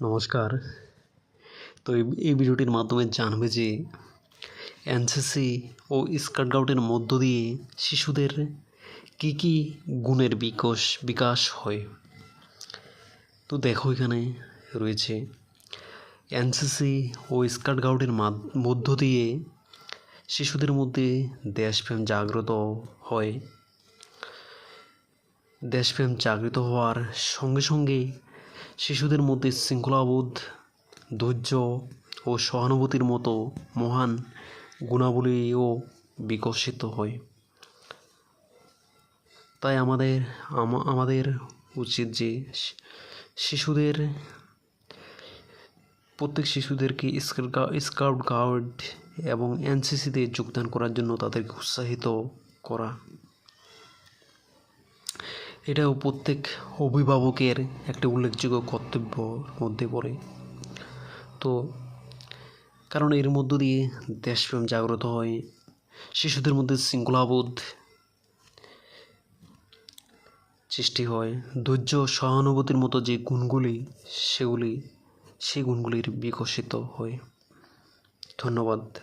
নমস্কার। তো এই ভিডিওটির মাধ্যমে জানবে যে এনসিসি ও স্কাউট গাউটের মধ্য দিয়ে শিশুদের কী কী গুণের বিকাশ বিকাশ হয়। তো দেখো এখানে রয়েছে, এনসিসি ও স্কাউট গাউটের মধ্য দিয়ে শিশুদের মধ্যে দেশপ্রেম জাগ্রত হয়। দেশপ্রেম জাগ্রত হওয়ার সঙ্গে সঙ্গে শিশুদের মধ্যে শৃঙ্খলাবোধ, ধৈর্য ও সহানুভূতির মতো মহান গুণাবলীও বিকশিত হয়। তাই আমাদের আমাদের উচিত যে শিশুদের, প্রত্যেক শিশুদেরকে স্কাউট গার্ড এবং এনসিসিতে যোগদান করার জন্য তাদেরকে উৎসাহিত করা। এটাও প্রত্যেক অভিভাবকের একটা উল্লেখযোগ্য কর্তব্যর মধ্যে পড়ে। তো কারণ এর মধ্য দিয়ে দেশপ্রেম জাগ্রত হয়, শিশুদের মধ্যে শৃঙ্খলাবোধ সৃষ্টি হয়, ধৈর্য, সহানুভূতির মতো যে গুণগুলি সেগুলি সেই গুণগুলির বিকশিত হয়। ধন্যবাদ।